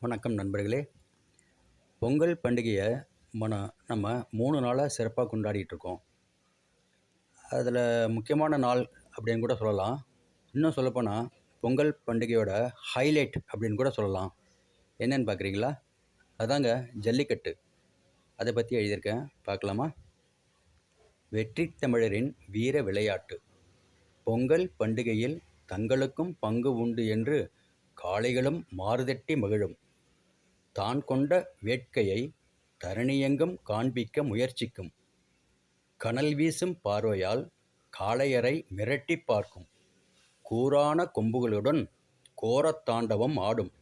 வணக்கம் நண்பர்களே. பொங்கல் பண்டிகையை மன நம்ம மூணு நாளாக சிறப்பாக கொண்டாடிட்டுருக்கோம். அதில் முக்கியமான நாள் அப்படின்னு கூட சொல்லலாம். இன்னும் சொல்லப்போனால் பொங்கல் பண்டிகையோட ஹைலைட் அப்படின்னு கூட சொல்லலாம். என்னென்னு பார்க்குறீங்களா அதாங்க ஜல்லிக்கட்டு. அதை பற்றி எழுதியிருக்கேன். பார்க்கலாமா? வெற்றி தமிழரின் வீர விளையாட்டு. பொங்கல் பண்டிகையில் தங்களுக்கும் பங்கு உண்டு என்று காளைகளும் மாறுதட்டி மகிழும். தான் கொண்ட வேட்கையை தரணியெங்கும் காண்பிக்க முயற்சிக்கும். கனல் வீசும் பார்வையால் காளையரை மிரட்டி பார்க்கும். கூரான கொம்புகளுடன் கோரத் தாண்டவம் ஆடும்.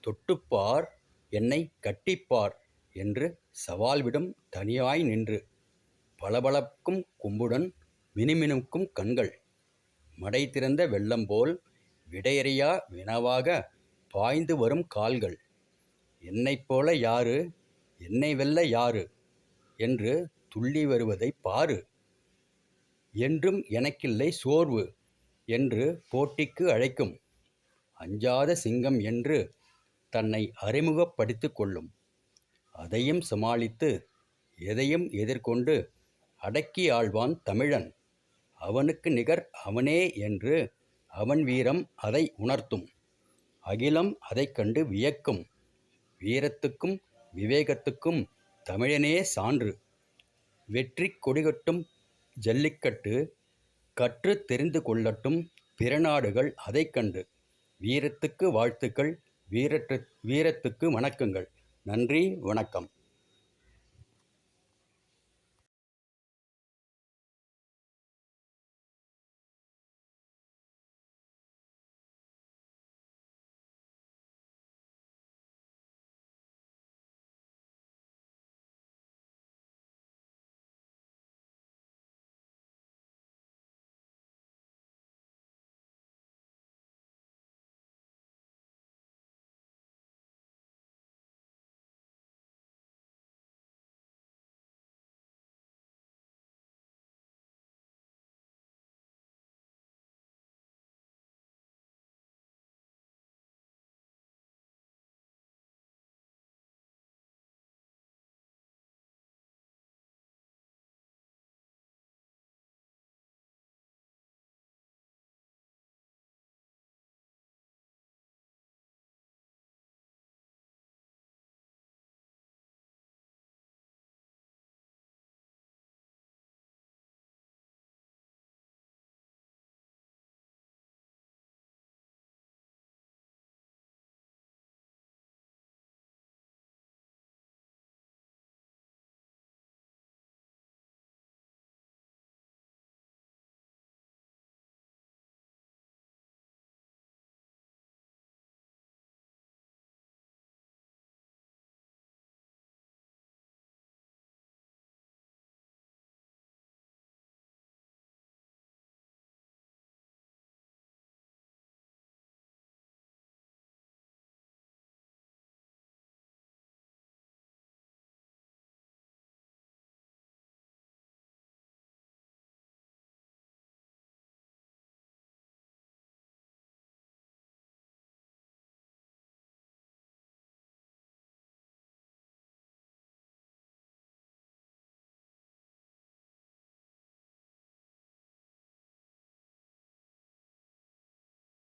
தொட்டுப்பார் என்னை கட்டிப்பார் என்று சவால் விடும் தனியாய் நின்று. பளபளக்கும் கொம்புடன் மினுமினுக்கும் கண்கள். மடை திறந்த வெள்ளம் போல் விடையறியா வினவாக பாய்ந்து வரும் கால்கள். என்னைப் போல யாரு? என்னை வெல்ல யாரு? என்று துள்ளி வருவதை பாரு. என்றும் எனக்கில்லை சோர்வு என்று போட்டிக்கு அழைக்கும். அஞ்சாத சிங்கம் என்று தன்னை அறிமுகப்படுத்தி கொள்ளும். அதையும் சமாளித்து எதையும் எதிர்கொண்டு அடக்கி ஆள்வான் தமிழன். அவனுக்கு நிகர் அவனே என்று அவன் வீரம் அதை உணர்த்தும். அகிலம் அதைக் கண்டு வியக்கும். வீரத்துக்கும் விவேகத்துக்கும் தமிழனே சான்று. வெற்றி கொடிகட்டும் ஜல்லிக்கட்டு கற்று தெரிந்து கொள்ளட்டும் பிற நாடுகள் அதைக் கண்டு. வீரத்துக்கு வாழ்த்துக்கள் வீரற்று வீரத்துக்கு வணக்கங்கள். நன்றி வணக்கம்.